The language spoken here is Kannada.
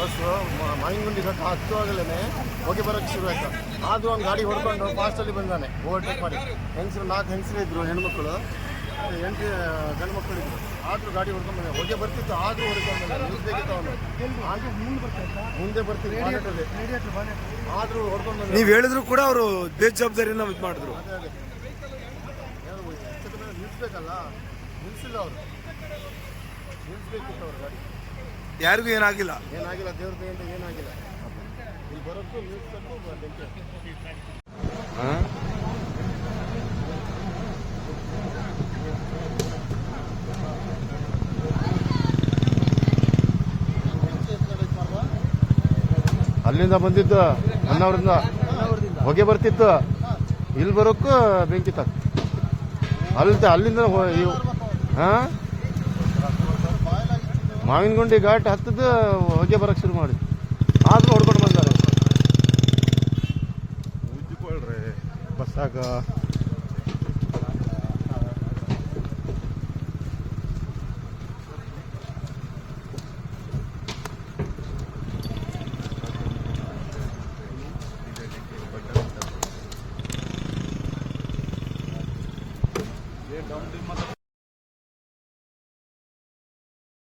ಬಸ್ಸು ಘಟ್ಟ ಹತ್ತುವಾಗಲೇ ಹೋಗಿ ಬರೋಕ್ಕೆ ಶುರು ಆಯ್ತು. ಆದರೂ ಒಂದು ಗಾಡಿ ಹೊಡ್ಕೊಂಡು ಫಾಸ್ಟಲ್ಲಿ ಬಂದಾನೆ. ಓವರ್ಟೇಕ್ ಮಾಡಿ. ಹೆಂಗಸರು ನಾಲ್ಕು ಹೆಂಗಸರು ಇದ್ರು ಹೆಣ್ಮಕ್ಳು. ಎಂಟು ಗಂಡು ಮಕ್ಕಳು ಇದ್ರು. ಆದರೂ ಗಾಡಿ ಹೊಡ್ಕೊಂಡು ಬಂದ ಹೊಗೆ ಬರ್ತಿತ್ತು ಆದರೂ ಹೊಡ್ಕೊಂಡು ಬಂದ ನಿಲ್ಲಿಸ್ಬೇಕಿತ್ತು ಅವನು. ಆದ್ರೂ ಮುಂದೆ ಬರ್ತೀನಿ ಆದರೂ ಹೊಡ್ಕೊಂಡು ಬಂದ ನೀವು ಹೇಳಿದ್ರು ಕೂಡ ಅವರು ಬೇಜವಾಬ್ದಾರಿನ ಇದು ಮಾಡಿದ್ರು. ಅದೇ ಮೇಲೆ ನಿಲ್ಲಿಸ್ಬೇಕಲ್ಲ ನಿಲ್ಲಿಸಿಲ್ಲ ಅವರು. ನಿಲ್ಲಿಸ್ಬೇಕಿತ್ತು ಅವ್ರ ಗಾಡಿ. ಯಾರಿಗೂ ಏನಾಗಿಲ್ಲ. ಏನಾಗಿಲ್ಲ ದೇವ್ರ ದಯೆಯಿಂದ ಏನಾಗಿಲ್ಲ. ಇಲ್ಲಿ ಬರೋಕ್ಕೂ ನಿಲ್ಲಿಸ್ಬೇಕು ಬೆಂಕಿ ಅಲ್ಲಿಂದ ಬಂದಿದ್ದು ಅಣ್ಣವ್ರಿಂದ? ಹೊಗೆ ಬರ್ತಿತ್ತು. ಇಲ್ಲಿ ಬರೋಕ್ಕೂ ಬೆಂಕಿ ತ ಅಲ್ಲಿ ಅಲ್ಲಿಂದ ಇವ್- ಹಾ? ಮಾವಿನಗುಂಡಿ ಘಾಟ್ ಹತ್ತದ ಹೊಗೆ ಬರಕ್ಕೆ ಶುರು ಮಾಡಿ ಆದ್ರೂ ಹೊಡ್ಕೊಂಡು ಬಂದಾರೆ. ಉಜ್ಜಿಕೊಳ್ರಿ ಬಸ್ಸಾಗ.